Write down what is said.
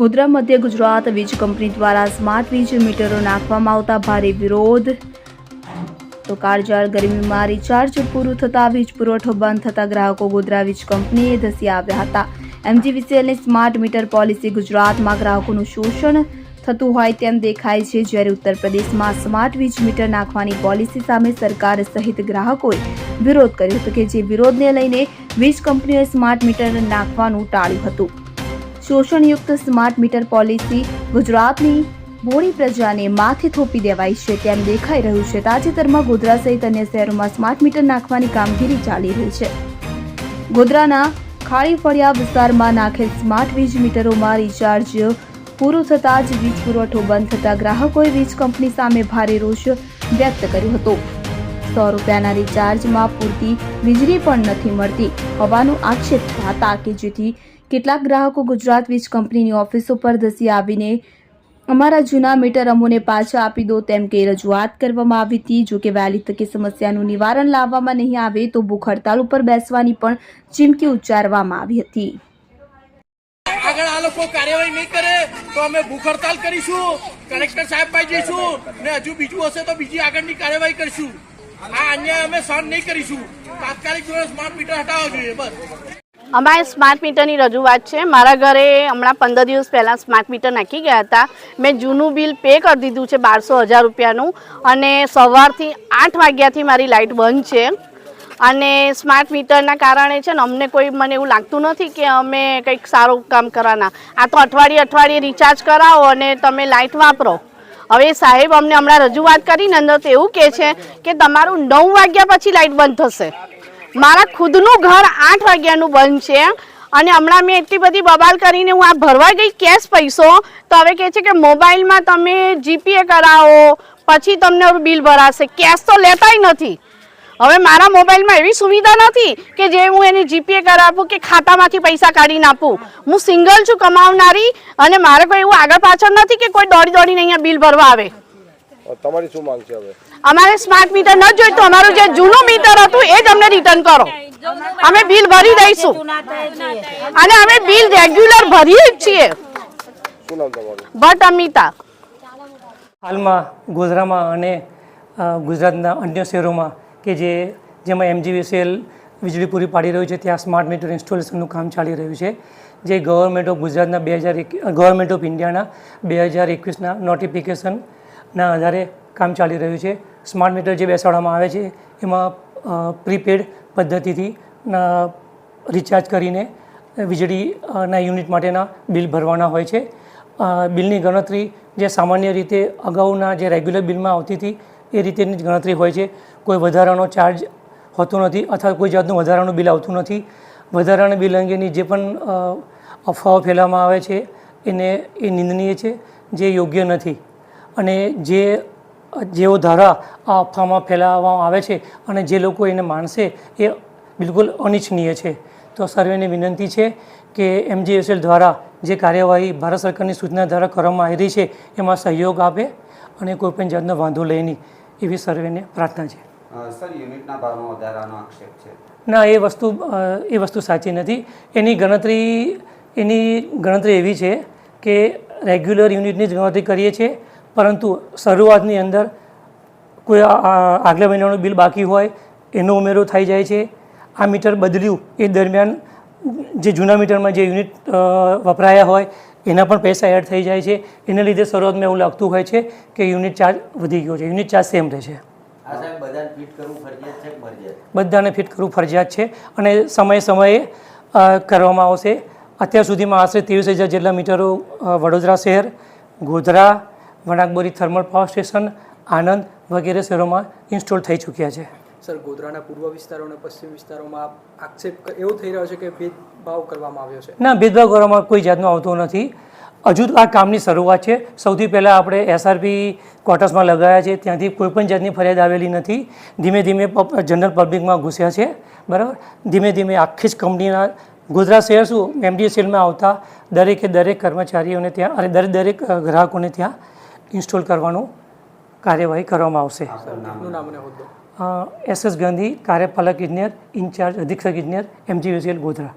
ગોધરા મધ્ય ગુજરાત વીજ કંપની દ્વારા સ્માર્ટ વીજ મીટરો નાખવામાં આવતા ભારે વિરોધ. તો કાળજાળ ગરમીમાં રિચાર્જ પૂરું થતાં વીજ પુરવઠો બંધ થતાં ગ્રાહકો ગોધરા વીજ કંપનીએ ધસી આવ્યા હતા. એમજીવીસીએલની સ્માર્ટ મીટર પોલિસી ગુજરાતમાં ગ્રાહકોનું શોષણ થતું હોય તેમ દેખાય છે. જ્યારે ઉત્તર પ્રદેશમાં સ્માર્ટ વીજ મીટર નાખવાની પોલિસી સામે સરકાર સહિત ગ્રાહકોએ વિરોધ કર્યો હતો કે જે વિરોધને લઈને વીજ કંપનીઓએ સ્માર્ટ મીટર નાખવાનું ટાળ્યું હતું. શોષણયુક્ત સ્માર્ટ મીટર પોલિસી ગુજરાતની બોડી પ્રજાને માથે થોપી દેવાઈ છે, તેમ દેખાઈ રહ્યું છે. તાજેતરમાં ગોધરા સહિત અન્ય શહેરોમાં સ્માર્ટ મીટર નાખવાની કામગીરી ચાલી રહી છે. ગોધરાના ખાળી ફળિયા વિસ્તારમાં નાખેલ સ્માર્ટ વીજ મીટરોમાં રિચાર્જ પૂરું થતાં જ વીજ પુરવઠો બંધ થતાં ગ્રાહકોએ વીજ કંપની સામે ભારે રોષ વ્યક્ત કર્યો હતો. સો રૂપિયાના રિચાર્જમાં પૂરતી વીજળી પણ નથી મળતી. હોવાનું આક્ષેપ હતા કે જેથી કેટલાક ગ્રાહકો ગુજરાત વીજ કંપનીની ઓફિસો પર ધસી આવીને અમારા જૂના મીટર અમોને પાછા આપી દો તેમ કે રજૂઆત કરવામાં આવી હતી. જો કે વહેલી તકે સમસ્યાનું નિવારણ લાવવામાં નહીં આવે તો ભૂખ હડતાલ ઉપર બેસવાની પણ ચીમકી ઉચ્ચારવામાં આવી હતી. આગળ આ લોકો કાર્યવાહી નહીં કરે તો અમે ભૂખ હડતાલ કરીશું. કલેક્ટર સાહેબ પાસે જઈશું ને હજુ બીજું હશે તો બીજી આગળની કાર્યવાહી કરીશું. આ અન્યાય અમે સહન નહીં કરીશું. તાત્કાલિક સ્માર્ટ મીટર હટાવવા જોઈએ, બસ. અમારે સ્માર્ટ મીટરની રજૂઆત છે. મારા ઘરે હમણાં પંદર દિવસ પહેલાં સ્માર્ટ મીટર નાખી ગયા હતા. મેં જૂનું બિલ પે કરી દીધું છે બારસો હજાર રૂપિયાનું. અને સવારથી આઠ વાગ્યાથી મારી લાઇટ બંધ છે. અને સ્માર્ટ મીટરના કારણે છે ને, અમને કોઈ મને એવું લાગતું નથી કે અમે કંઈક સારું કામ કરવાના આ તો અઠવાડિયે અઠવાડિયે રિચાર્જ કરાવો અને તમે લાઇટ વાપરો. હવે સાહેબ, અમને હમણાં રજૂઆત કરીને અંદર તો એવું કહે છે કે તમારું નવ વાગ્યા પછી લાઇટ બંધ થશે. મારા ખુદનું ઘર આઠ વાગ્યાનું બંધ છે અને હમણાં મેં એટલી બધી બબાલ કરીને હું આ ભરવા ગઈ કેશ પૈસો, તો હવે કહે છે કે મોબાઈલમાં તમે જીપીએ કરાવો, પછી તમને બિલ ભરાશે. કેશ તો લેતાય નથી. હવે મારા મોબાઈલમાં એવી સુવિધા નથી કે જે હું એને જીપીએ કરાવું કે ખાતામાંથી પૈસા કાઢીને આપું. હું સિંગલ છું કમાવનારી અને મારે કોઈ એવું આગળ પાછળ નથી કે કોઈ દોડી દોડીને અહીંયા બિલ ભરવા આવે. તમારી શું માંગ છે હવે? અમારે સ્માર્ટ મીટર ન જોઈતું અમારું જે જૂનું મીટર હતું એ જ અમને રિટર્ન કરો. અમે બિલ ભરી દઈશું. અને અમે બિલ રેગ્યુલર ભરીએ જ છીએ. શું નામ તમારું? બટ અમિતા. હાલમાં ગોધરામાં અને ગુજરાતના અન્ય શહેરોમાં કે જે, જેમાં એમજીવીસીએલ વીજળી પૂરી પાડી રહ્યું છે, ત્યાં સ્માર્ટ મીટર ઇન્સ્ટોલેશનનું કામ ચાલી રહ્યું છે. જે ગવર્મેન્ટ ઓફ ગુજરાતના બે હજાર ગવર્મેન્ટ ઓફ ઇન્ડિયાના બે હજાર એકવીસના નોટિફિકેશનના આધારે કામ ચાલી રહ્યું છે. સ્માર્ટ મીટર જે બેસાડવામાં આવે છે, એમાં પ્રીપેડ પદ્ધતિથી રિચાર્જ કરીને વીજળીના યુનિટ માટેના બિલ ભરવાના હોય છે. બિલની ગણતરી જે સામાન્ય રીતે અગાઉના જે રેગ્યુલર બિલમાં આવતી હતી એ રીતેની જ ગણતરી હોય છે. કોઈ વધારાનો ચાર્જ હોતો નથી અથવા કોઈ જાતનું વધારાનું બિલ આવતું નથી. વધારાના બિલ અંગેની જે પણ અફવાઓ ફેલાવવામાં આવે છે, એને, એ નિંદનીય છે, જે યોગ્ય નથી. અને જે, જેઓ ધારા આ અફવામાં ફેલાવવામાં આવે છે અને જે લોકો એને માનશે એ બિલકુલ અનિચ્છનીય છે. તો સર્વેને વિનંતી છે કે એમજીએસએલ દ્વારા જે કાર્યવાહી ભારત સરકારની સૂચના દ્વારા કરવામાં આવી રહી છે, એમાં સહયોગ આપે અને કોઈપણ જાતનો વાંધો લે નહીં. એવી સર્વેને પ્રાર્થના છે. સર યુનિટના ભાવમાં વધારાનો આક્ષેપ છે. ના એ વસ્તુ એ વસ્તુ સાચી નથી. એની ગણતરી એની ગણતરી એવી છે કે રેગ્યુલર યુનિટની જ ગણતરી કરીએ છીએ પરંતુ શરૂઆતની અંદર કોઈ આગલા મહિનાનું બિલ બાકી હોય એનો ઉમેરો થઈ જાય છે. આ મીટર બદલ્યું એ દરમિયાન જે જૂના મીટરમાં જે યુનિટ વપરાયા હોય એના પણ પૈસા એડ થઈ જાય છે. એના લીધે શરૂઆતમાં એવું લાગતું હોય છે કે યુનિટ ચાર્જ વધી ગયો છે. યુનિટ ચાર્જ સેમ રહે છે. બધાને ફિટ કરવું ફરજિયાત છે કે મરજિયાત? બધાને ફિટ કરવું ફરજિયાત છે અને સમયે સમયે કરવામાં આવશે. અત્યાર સુધીમાં આશરે ત્રેવીસ હજાર જેટલા મીટરો વડોદરા શહેર Godhra Vanakbori thermal power station Anand વગેરે શહેરોમાં ઇન્સ્ટોલ થઈ ચૂક્યા છે. સર ગોધરાના પૂર્વ વિસ્તારો અને પશ્ચિમ વિસ્તારોમાં આક્ષેપ એવો થઈ રહ્યો છે કે ભેદભાવ કરવામાં આવ્યો છે? ના ભેદભાવ કરવામાં કોઈ જાતનો આવતો નથી. હજુ તો આ કામની શરૂઆત છે. સૌથી પહેલાં આપણે એસઆરપી ક્વાર્ટર્સમાં લગાવ્યા છે. ત્યાંથી કોઈ પણ જાતની ફરિયાદ આવેલી નથી. ધીમે ધીમે જનરલ પબ્લિકમાં ઘૂસ્યા છે. બરાબર? ધીમે ધીમે આખી જ કંપનીના ગુજરાત શહેર શું? એમડીએસએલમાં આવતા દરેકે દરેક કર્મચારીઓને ત્યાં અને દરેક દરેક ગ્રાહકોને ત્યાં ઇન્સ્ટોલ કરવાનું કાર્યવાહી કરવામાં આવશે. એસ એસ ગાંધી કાર્યપાલક ઇજનેર ઇન્ચાર્જ અધિક્ષક ઇજનેર એમજીવીસીએલ ગોધરા.